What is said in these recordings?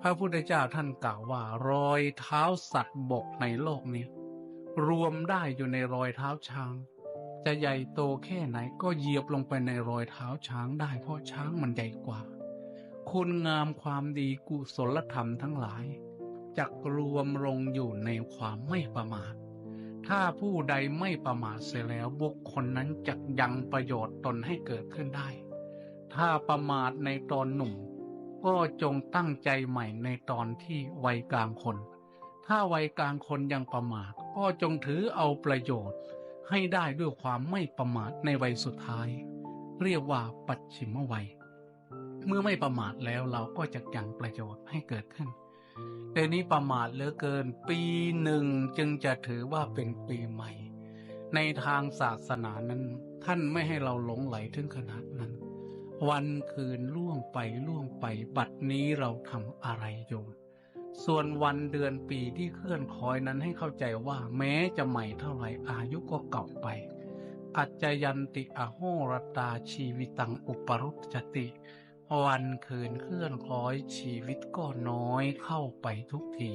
พระพุทธเจ้าท่านกล่าวว่ารอยเท้าสัตว์บกในโลกนี้รวมได้อยู่ในรอยเท้าช้าง จะใหญ่โตแค่ไหนก็เหยียบลงไปในรอยเท้าช้างได้เพราะช้างมันใหญ่กว่า คุณงามความดีกุศลธรรมทั้งหลายจักรวมลงอยู่ในความไม่ประมาท ถ้าผู้ใดไม่ประมาทเสียแล้วบุคคลนั้นจะยังประโยชน์ตนให้เกิดขึ้นได้ ถ้าประมาทในตอนหนุ่ม ก็จงตั้งใจใหม่ในตอนที่วัยกลางคน ถ้าวัยกลางคนยังประมาทก็จงถือเอาประโยชน์ ให้ได้ด้วยความไม่ประมาทในวัยสุดท้าย เรียกว่าปัจฉิมวัย เมื่อไม่ประมาทแล้วเราก็จะยังประโยชน์ให้เกิดขึ้นแต่นี้ประมาทเหลือเกิน ปีหนึ่งจึงจะถือว่าเป็นปีใหม่ ในทางศาสนานั้น ท่านไม่ให้เราหลงไหลถึงขนาด วันคืนล่วงไปล่วงไป บัดนี้เราทำอะไรอยู่ ส่วนวันเดือนปีที่เคลื่อนคอยนั้นให้เข้าใจว่าแม้จะใหม่เท่าไหร่อายุก็เก่าไป อัจจยันติอโหรตาชีวิตังอุปรุจติ วันคืนเคลื่อนคล้อยชีวิตก็น้อยเข้าไปทุกที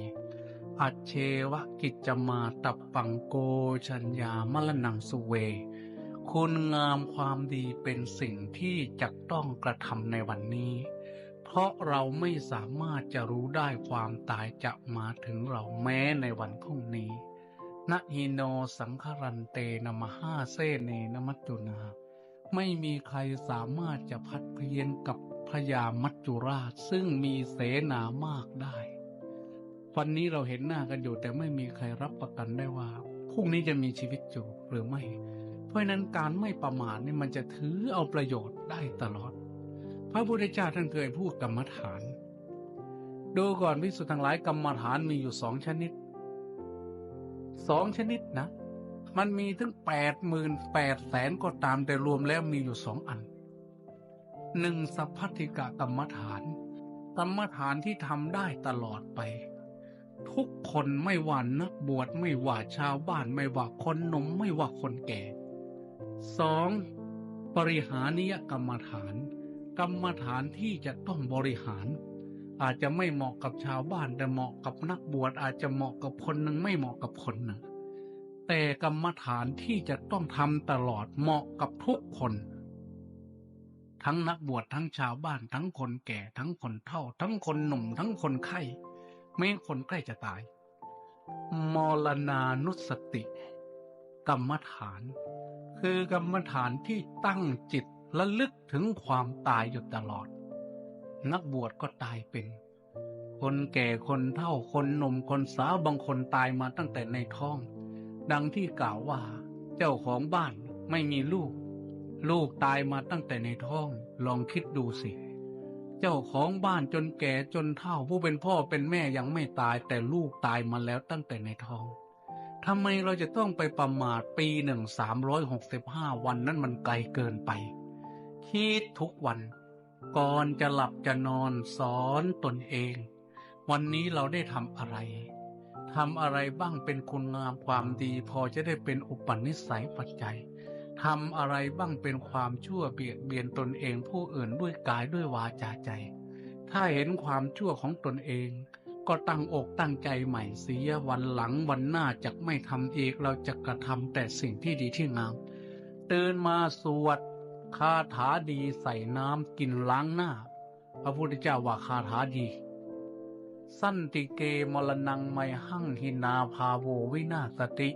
อัจเชวะกิจจมาตับปังโกชัญญามลนังสุเว คุณงามความดีเป็นสิ่งที่จะต้องกระทำในวันนี้ เพราะเราไม่สามารถจะรู้ได้ความตายจะมาถึงเราแม้ในวันพรุ่งนี้นะฮิโนสังคารันเตนมหาเซเนนมัจจุนา ไม่มีใครสามารถจะพัดเพียนกับพญามัจจุราชซึ่งมีเสนามากได้ วันนี้เราเห็นหน้ากันอยู่แต่ไม่มีใครรับประกันได้ว่าพรุ่งนี้จะมีชีวิตอยู่หรือไม่ ราะนั้นการไม่ประมาทนี่มันจะถือเอาประโยชน์ได้ตลอด พระพุทธเจ้าท่านเคยพูดกรรมฐาน ดูก่อนพิสุทธ์ทั้งหลายกรรมฐานมีอยู่สองชนิดสองชนิดนะ มันมีถึงแปดหมื่นแปดแสนก็ตามแต่รวมแล้วมีอยู่สองอันหนึ่งสัพพติกะกรรมฐาน กรรมฐานที่ทำได้ตลอดไป ทุกคนไม่ว่านักบวชไม่ว่าชาวบ้านไม่ว่าคนหนุ่มไม่ว่าคนแก่ สองบริหานิยกรรมฐาน กรรมฐานที่จะต้องบริหาร อาจจะไม่เหมาะกับชาวบ้านแต่เหมาะกับนักบวชอาจจะเหมาะกับคนหนึ่งไม่เหมาะกับคนหนึ่งแต่กรรมฐานที่จะต้องทำตลอดเหมาะกับทุกคน ทั้งนักบวชทั้งชาวบ้าน ทั้งคนแก่ทั้งคนเฒ่า ทั้งคนหนุ่ม ทั้งคนไข้แม้คนใกล้จะตาย มรณานุสติ กรรมฐาน คือกรรมฐานที่ตั้งจิตระลึกถึงความตายอยู่ตลอด นักบวชก็ตายเป็น คนแก่คนเฒ่าคนหนุ่มคนสาวบางคนตายมาตั้งแต่ในท้อง ดังที่กล่าวว่า เจ้าของบ้านไม่มีลูก ลูกตายมาตั้งแต่ในท้อง ลองคิดดูสิ เจ้าของบ้านจนแก่จนเฒ่าผู้เป็นพ่อเป็นแม่ยังไม่ตายแต่ลูกตายมาแล้วตั้งแต่ในท้อง ทำไมเราจะต้องไปประมาทปีหนึ่งสามร้อยหกสิบห้าวันนั้นมันไกลเกินไป คิดทุกวัน ก่อนจะหลับจะนอนสอนตนเอง วันนี้เราได้ทำอะไรทำอะไรบ้างเป็นคุณงามความดี พอจะได้เป็นอุปนิสัยปัจจัยทำอะไรบ้างเป็นความชั่วเบียดเบียนตนเองผู้อื่นด้วยกายด้วยวาจาใจ ถ้าเห็นความชั่วของตนเอง ก็ตั้งอกตั้งใจใหม่เสียวันหลังวันหน้าจะไม่ทำอีกเราจะกระทำแต่สิ่งที่ดีที่งามตื่นมาสวดคาถาดีใส่น้ำกินล้างหน้า พระพุทธเจ้าว่าคาถาดี สั้นติเกมรนังไมหั่งหินาภาโววินาสติ